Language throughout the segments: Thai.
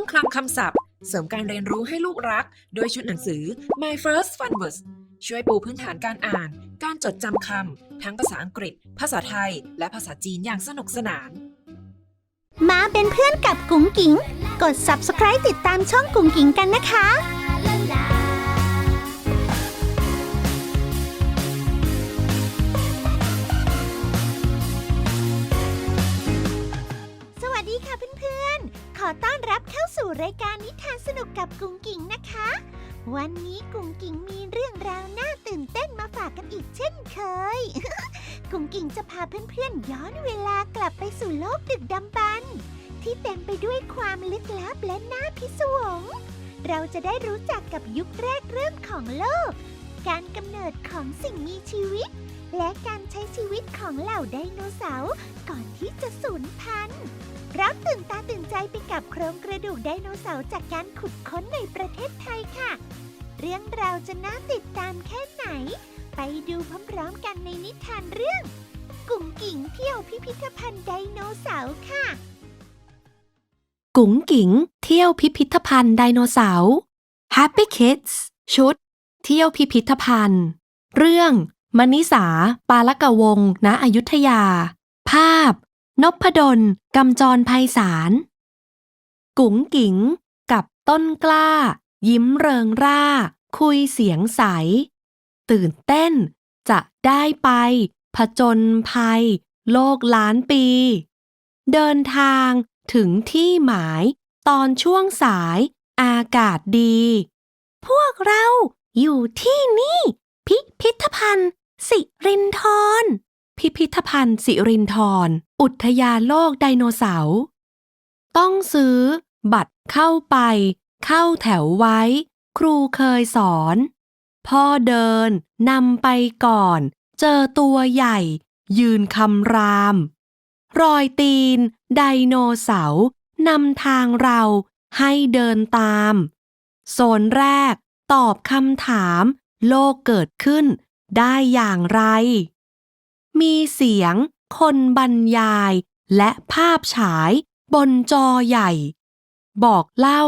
มคลังคำศัพท์ เสริมการเรียนรู้ให้ลูกรักด้วยชุดหนังสือ My First Fun Words ช่วยปูพื้นฐานการอ่าน การจดจำคำ ทั้งภาษาอังกฤษ ภาษาไทย และภาษาจีนอย่างสนุกสนาน มาเป็นเพื่อนกับกุ๋งกิ๋ง กด subscribe ติดตามช่องกุ๋งกิ๋งกันนะคะ ขอต้อนรับเข้าสู่รายการนิทานสนุกกับกุ๋งกิ๋งนะคะ วันนี้กุ๋งกิ๋งมีเรื่องราวน่าตื่นเต้นมาฝากกันอีกเช่นเคย กุ๋งกิ๋งจะพาเพื่อนๆย้อนเวลากลับไปสู่โลกดึกดำบรรพ์ที่เต็มไปด้วยความลึกลับและน่าพิศวง เราจะได้รู้จักกับยุคแรกเริ่มของโลก การกำเนิดของสิ่งมีชีวิต และการใช้ชีวิต ของเหล่าไดโนเสาร์ก่อนที่จะสูญพันธุ์รับตื่นตาตื่นใจไปกับโครงกระดูกไดโนเสาร์จากการขุดค้นในประเทศไทยค่ะ เรื่องราวจะน่าติดตามแค่ไหน ไปดูพร้อมๆกันในนิทานเรื่อง กุ่งกิ่งเที่ยวพิพิธภัณฑ์ไดโนเสาร์ค่ะ กุ๋งกิ๋งเที่ยวพิพิธภัณฑ์ไดโนเสาร์ Happy Kids ชุด เที่ยวพิพิธภัณฑ์ เรื่อง มณิสา ปาลกวงณอยุธยา ภาพ นพดลกำจรไพศาลกุ๋งกิ๋ง กับต้นกล้า ยิ้มเริงร่า คุยเสียงใส ตื่นเต้น จะได้ไป ผจญภัย โลกล้านปี เดินทางถึงที่หมาย ตอนช่วงสาย อากาศดี พวกเราอยู่ที่นี่ พิพิธภัณฑ์ สิรินธรพิพิธภัณฑ์สิรินธรอุทยานโลกไดโนเสาร์ต้องซื้อ บัตรเข้าไป เข้าแถวไว้ ครูเคยสอน พ่อเดินนำไปก่อน เจอตัวใหญ่ ยืนคำราม รอยตีน ไดโนเสาร์นำทางเราให้เดินตาม โซนแรก ตอบคำถาม โลกเกิดขึ้น ได้อย่างไร มีเสียง คนบรรยาย และภาพฉายบนจอใหญ่ บอกเล่า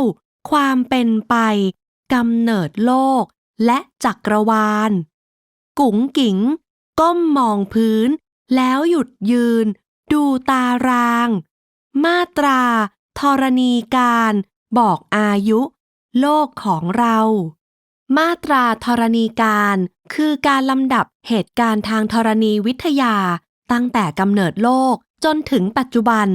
ความเป็นไปกำเนิดโลกและจักรวาล กุ๋งกิ๋งก้มมองพื้น แล้วหยุดยืน ดูตาราง มาตราธรณีการบอกอายุ โลกของเรา มาตราธรณีการ คือการลำดับเหตุการณ์ทางธรณีวิทยา ตั้งแต่กำเนิดโลกจนถึงปัจจุบัน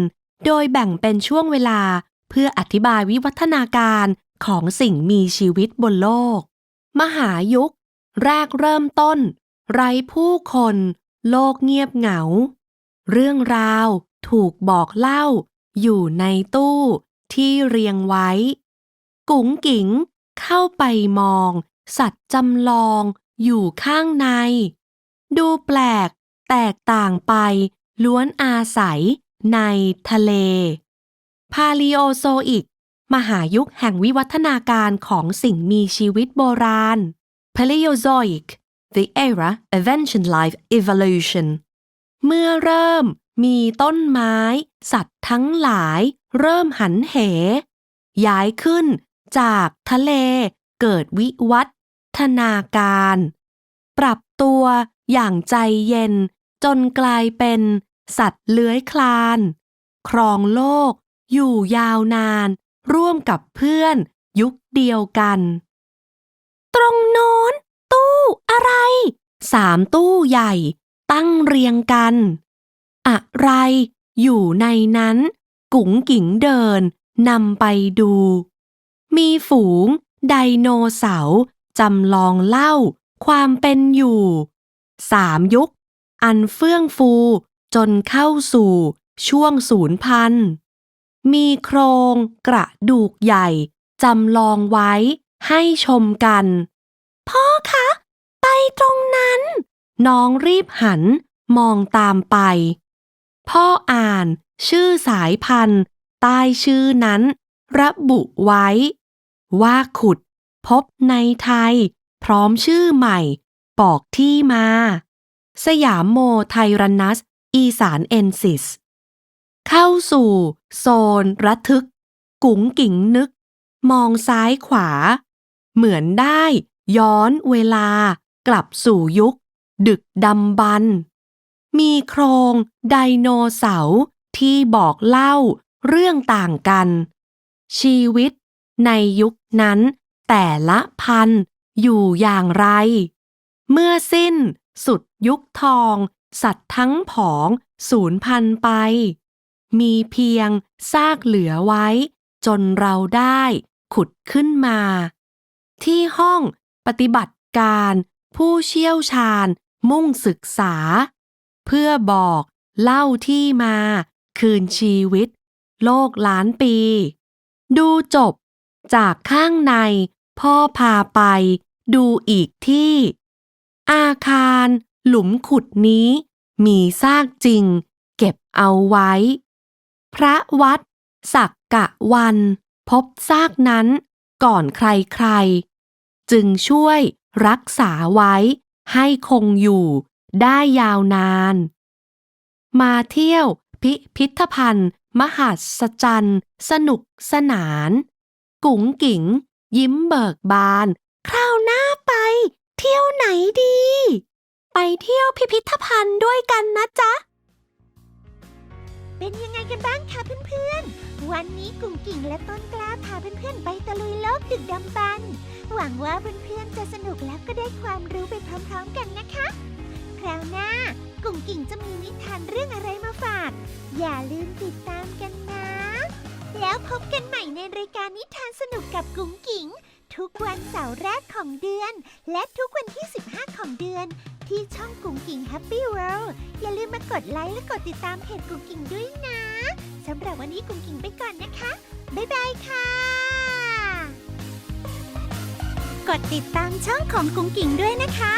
โดยแบ่งเป็นช่วงเวลา เพื่ออธิบายวิวัฒนาการของสิ่งมีชีวิตบนโลก มหายุค แรกเริ่มต้น ไร้ผู้คน โลกเงียบเหงา เรื่องราวถูกบอกเล่า อยู่ในตู้ที่เรียงไว้ กุ๋งกิ๋งเข้าไปมอง สัตว์จำลอง อยู่ข้างใน ดูแปลก แตกต่างไป ล้วนอาศัย ในทะเล พาลีโอโซอิก มหายุคแห่งวิวัฒนาการของสิ่งมีชีวิตโบราณ Paleozoic the era of ancient life evolution เมื่อเริ่มมีต้นไม้ สัตว์ทั้งหลาย เริ่มหันเห ย้ายขึ้นจากทะเลเกิดวิวัฒ นาการ ปรับตัวอย่างใจเย็นจนกลายเป็นสัตว์เลื้อยคลาน ครองโลก อยู่ยาวนาน ร่วมกับเพื่อน ยุคเดียวกัน ตรงโน้น ตู้อะไร สามตู้ใหญ่ ตั้งเรียงกัน อะไรอยู่ในนั้น กุ๋งกิ๋งเดินนำไปดู มีฝูง ไดโนเสาร์ จำลองเล่า ความเป็นอยู่สามยุค อันเฟื่องฟู จนเข้าสู่ ช่วงศูนย์พัน มีโครงกระดูกใหญ่ จำลองไว้ให้ชมกัน พ่อคะ ไปตรงนั้น น้องรีบหันมองตามไป พ่ออ่านชื่อสายพันธุ์ใต้ชื่อนั้น ระบุไว้ ว่าขุด พบในไทย พร้อมชื่อใหม่ บอกที่มา สยามโมไทรันัส อีสานเอนซิส เข้าสู่ โซนระทึก กุ๋งกิ๋งนึก มองซ้ายขวา เหมือนได้ ย้อนเวลากลับสู่ยุค ดึกดำบรรมีโครงไดโนเสาร์ที่บอกเล่าเรื่องต่างกัน ชีวิตในยุคนั้น แต่ละพันอยู่อย่างไร เมื่อสิ้นสุดยุคทอง สัตว์ทั้งผองสูญพันไป มีเพียงซากเหลือไว้ จนเราได้ขุดขึ้นมา ที่ห้องปฏิบัติการผู้เชี่ยวชาญมุ่งศึกษา เพื่อบอกเล่าที่มาคืนชีวิต โลกล้านปี ดูจบจากข้างใน พ่อพาไป ดูอีกที่ อาคารหลุมขุดนี้ มีซากจริง เก็บเอาไว้ พระวัด สักกะวัน พบซากนั้นก่อนใครๆ จึงช่วยรักษาไว้ให้คงอยู่ได้ยาวนาน มาเที่ยวพิพิธภัณฑ์ มหัศจรรย์ สนุกสนาน กุ๋งกิ๋ง ยิ้มเบิกบาน คราวหน้าไป เที่ยวไหนดี ไปเที่ยวพิพิธภัณฑ์ด้วยกันนะจ๊ะ เป็นยังไงกันบ้างคะเพื่อนๆ วันนี้กุ่งกิ่งและต้นกล้าพาเพื่อนๆ ไปตะลุยโลกดึกดำบรรพ์หวังว่าเพื่อนๆ จะสนุกแล้วก็ได้ความรู้ไปพร้อมๆกันนะคะ คราวหน้ากุ่งกิ่งจะมีนิทานเรื่องอะไรมาฝาก อย่าลืมติดตามกันนะ พบกันใหม่ในรายการนิทานสนุกกับกุ๋งกิ่งทุกวันเสาร์แรกของเดือน และทุกวันที่ 15 ของเดือน ที่ช่องกุ๋งกิ่ง Happy World อย่าลืมมากดไลค์และกดติดตามเพจกุ๋งกิ่งด้วยนะสำหรับวันนี้กุ๋งกิ่งไปก่อนนะคะ บ๊ายบายค่ะ กดติดตามช่องของกุ๋งกิ่งด้วยนะคะ